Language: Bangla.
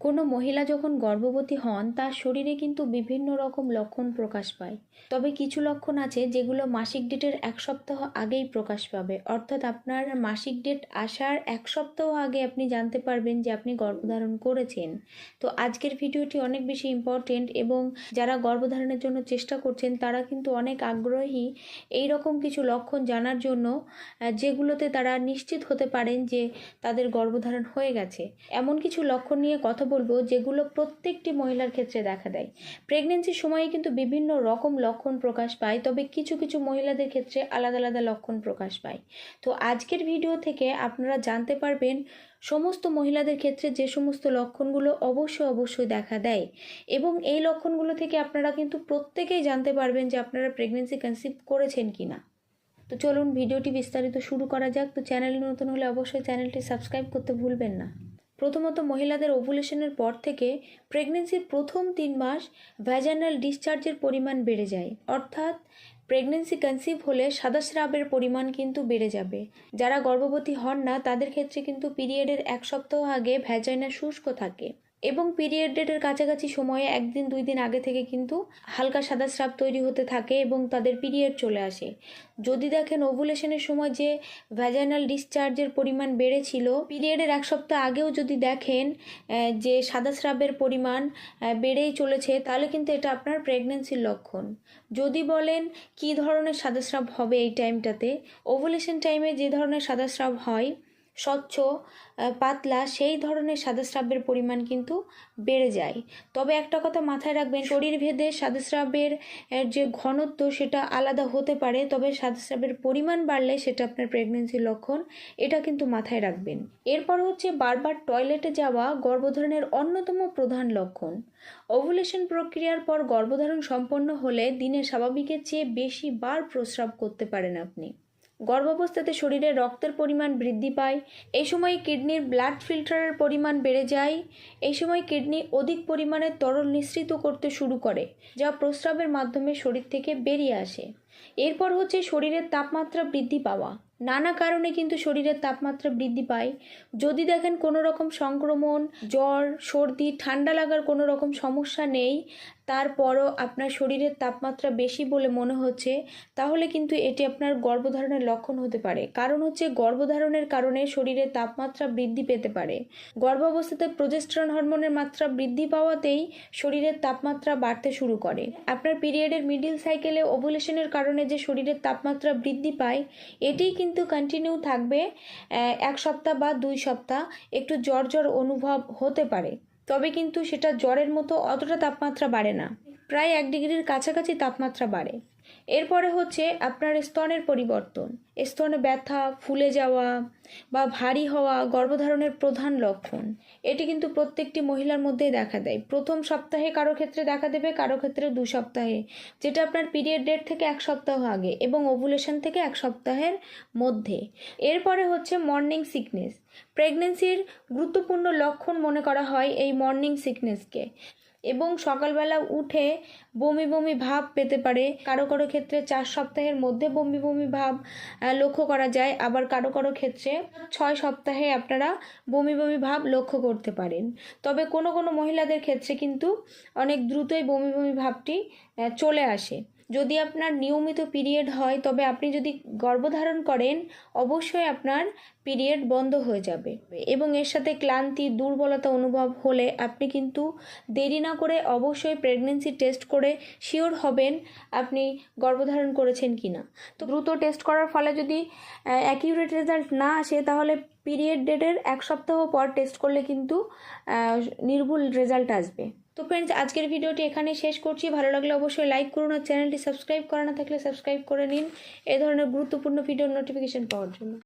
কোনো মহিলা যখন গর্ভবতী হন, তার শরীরে কিন্তু বিভিন্ন রকম লক্ষণ প্রকাশ পায়। তবে কিছু লক্ষণ আছে যেগুলো মাসিক ডেটের এক সপ্তাহ আগেই প্রকাশ পাবে। অর্থাৎ আপনার মাসিক ডেট আসার এক সপ্তাহ আগে আপনি জানতে পারবেন যে আপনি গর্ভধারণ করেছেন। তো আজকের ভিডিওটি অনেক বেশি ইম্পর্টেন্ট এবং যারা গর্ভধারণের জন্য চেষ্টা করছেন, তারা কিন্তু অনেক আগ্রহী এই রকম কিছু লক্ষণ জানার জন্য যেগুলোতে তারা নিশ্চিত হতে পারেন যে তাদের গর্ভধারণ হয়ে গেছে। এমন কিছু লক্ষণ নিয়ে কথা বলব যেগুলো প্রত্যেকটি মহিলার ক্ষেত্রে দেখা দেয়। প্রেগনেন্সির সময়ে কিন্তু বিভিন্ন রকম লক্ষণ প্রকাশ পায়, তবে কিছু কিছু মহিলাদের ক্ষেত্রে আলাদা আলাদা লক্ষণ প্রকাশ পায়। তো আজকের ভিডিও থেকে আপনারা জানতে পারবেন সমস্ত মহিলাদের ক্ষেত্রে যে সমস্ত লক্ষণগুলো অবশ্যই অবশ্যই দেখা দেয়। এবং এই লক্ষণগুলো থেকে আপনারা কিন্তু প্রত্যেকেই জানতে পারবেন যে আপনারা প্রেগনেন্সি কনসিভ করেছেন কি না তো চলুন ভিডিওটি বিস্তারিত শুরু করা যাক। তো চ্যানেলে নতুন হলে অবশ্যই চ্যানেলটি সাবস্ক্রাইব করতে ভুলবেন না। প্রথমত মহিলাদের ওভুলেশনের পর থেকে প্রেগনেন্সির প্রথম তিন মাস ভ্যাজানাল ডিসচার্জের পরিমাণ বেড়ে যায়। অর্থাৎ প্রেগনেন্সি কনসিভ হলে সাদা স্রাবের পরিমাণ কিন্তু বেড়ে যাবে। যারা গর্ভবতী হন না, তাদের ক্ষেত্রে কিন্তু পিরিয়ডের এক সপ্তাহ আগে ভ্যাজাইনা শুষ্ক থাকে। এবং পিরিয়ড ডেটের কাছাকাছি সময়ে একদিন, দুই দিন আগে থেকে কিন্তু হালকা সাদা স্রাব তৈরি হতে থাকে এবং তাদের পিরিয়ড চলে আসে। যদি দেখেন ওভুলেশনের সময় যে ভ্যাজাইনাল ডিসচার্জের পরিমাণ বেড়েছিল পিরিয়ডের এক সপ্তাহ আগেও যদি দেখেন যে সাদা স্রাবের পরিমাণ বেড়েই চলেছে, তাহলে কিন্তু এটা আপনার প্রেগনেন্সির লক্ষণ। যদি বলেন কি ধরনের সাদা স্রাব হবে এই টাইমটাতে ওভুলেশন টাইমে যে ধরনের সাদা স্রাব হয় স্বচ্ছ পাতলা, সেই ধরনের সাদাস্রাবের পরিমাণ কিন্তু বেড়ে যায়। তবে একটা কথা মাথায় রাখবেন শরীর ভেদে সাদাস্রাবের যে ঘনত্ব সেটা আলাদা হতে পারে, তবে সাদাস্রাবের পরিমাণ বাড়লে সেটা আপনার প্রেগনেন্সির লক্ষণ, এটা কিন্তু মাথায় রাখবেন। এরপর হচ্ছে বারবার টয়লেটে যাওয়া গর্ভধারণের অন্যতম প্রধান লক্ষণ। ওভুলেশন প্রক্রিয়ার পর গর্ভধারণ সম্পন্ন হলে দিনে স্বাভাবিকের চেয়ে বেশি বার প্রস্রাব করতে পারেন আপনি। গর্ভাবস্থাতে শরীরে রক্তের পরিমাণ বৃদ্ধি পায় এই সময় কিডনির ব্লাড ফিল্টারের পরিমাণ বেড়ে যায় এই সময় কিডনি অধিক পরিমাণে তরল নিঃসৃত করতে শুরু করে, যা প্রস্রাবের মাধ্যমে শরীর থেকে বেরিয়ে আসে। এরপর হচ্ছে শরীরের তাপমাত্রা বৃদ্ধি পাওয়া। নানা কারণে কিন্তু শরীরের তাপমাত্রা বৃদ্ধি পায়। যদি দেখেন কোনো রকম সংক্রমণ, জ্বর, সর্দি, ঠান্ডা লাগার কোনো রকম সমস্যা নেই তারপরও আপনার শরীরের তাপমাত্রা বেশি বলে মনে হচ্ছে, তাহলে কিন্তু এটি আপনার গর্ভধারণের লক্ষণ হতে পারে। কারণ হচ্ছে গর্ভধারণের কারণে শরীরের তাপমাত্রা বৃদ্ধি পেতে পারে। গর্ভাবস্থাতে প্রজেস্ট্রন হরমোনের মাত্রা বৃদ্ধি পাওয়াতেই শরীরের তাপমাত্রা বাড়তে শুরু করে। আপনার পিরিয়ডের মিডিল সাইকেলে ওভুলেশনের কারণে যে শরীরের তাপমাত্রা বৃদ্ধি পায় এটি কিন্তু কন্টিনিউ থাকবে এক সপ্তাহ বা দুই সপ্তাহ। একটু জ্বর জ্বর অনুভব হতে পারে। তবে কিন্তু সেটা জ্বরের মতো অতটা তাপমাত্রা বাড়ে না। প্রায় এক ডিগ্রির কাছাকাছি তাপমাত্রা বাড়ে। এরপরে হচ্ছে আপনার স্তনের পরিবর্তন। স্তনে ব্যথা, ফুলে যাওয়া বা ভারী হওয়া গর্ভধারণের প্রধান লক্ষণ। এটি কিন্তু প্রত্যেকটি মহিলার মধ্যেই দেখা দেয়। প্রথম সপ্তাহে কারও ক্ষেত্রে দেখা দেবে, কারও ক্ষেত্রে দু সপ্তাহে। যেটা আপনার পিরিয়ড ডেট থেকে এক সপ্তাহ আগে এবং ওভুলেশন থেকে এক সপ্তাহের মধ্যে। এরপরে হচ্ছে মর্নিং সিকনেস প্রেগনেন্সির গুরুত্বপূর্ণ লক্ষণ মনে করা হয় এই মর্নিং সিকনেসকে এবং সকালবেলা উঠে বমি বমি ভাব পেতে পারে। কারও কারও ক্ষেত্রে চার সপ্তাহের মধ্যে বমি বমি ভাব লক্ষ্য করা যায়। আবার কারও কারও ক্ষেত্রে ছয় সপ্তাহে আপনারা বমি বমি ভাব লক্ষ্য করতে পারেন। তবে কোনো কোনো মহিলাদের ক্ষেত্রে কিন্তু অনেক দ্রুতই বমি বমি ভাবটি চলে আসে। যদি আপনার নিয়মিত পিরিয়ড হয়, তবে আপনি যদি গর্ভধারণ করেন, অবশ্যই আপনার পিরিয়ড বন্ধ হয়ে যাবে। এবং এর সাথে ক্লান্তি, দুর্বলতা অনুভব হলে আপনি কিন্তু দেরি না করে অবশ্যই প্রেগনেন্সি টেস্ট করে শিওর হবেন আপনি গর্ভধারণ করেছেন কি না তো দ্রুত টেস্ট করার ফলে যদি অ্যাকিউরেট রেজাল্ট না আসে, তাহলে পিরিয়ড ডেটের এক সপ্তাহ পর টেস্ট করলে কিন্তু নির্ভুল রেজাল্ট আসবে। তো ফ্রেন্ডস আজকের ভিডিওটি এখানে শেষ করছি। ভালো লাগলে অবশ্যই লাইক করুন আর চ্যানেলটি সাবস্ক্রাইব করা না থাকলে সাবস্ক্রাইব করে নিন। এ ধরনের গুরুত্বপূর্ণ ভিডিওর নোটিফিকেশন পাওয়ার জন্য।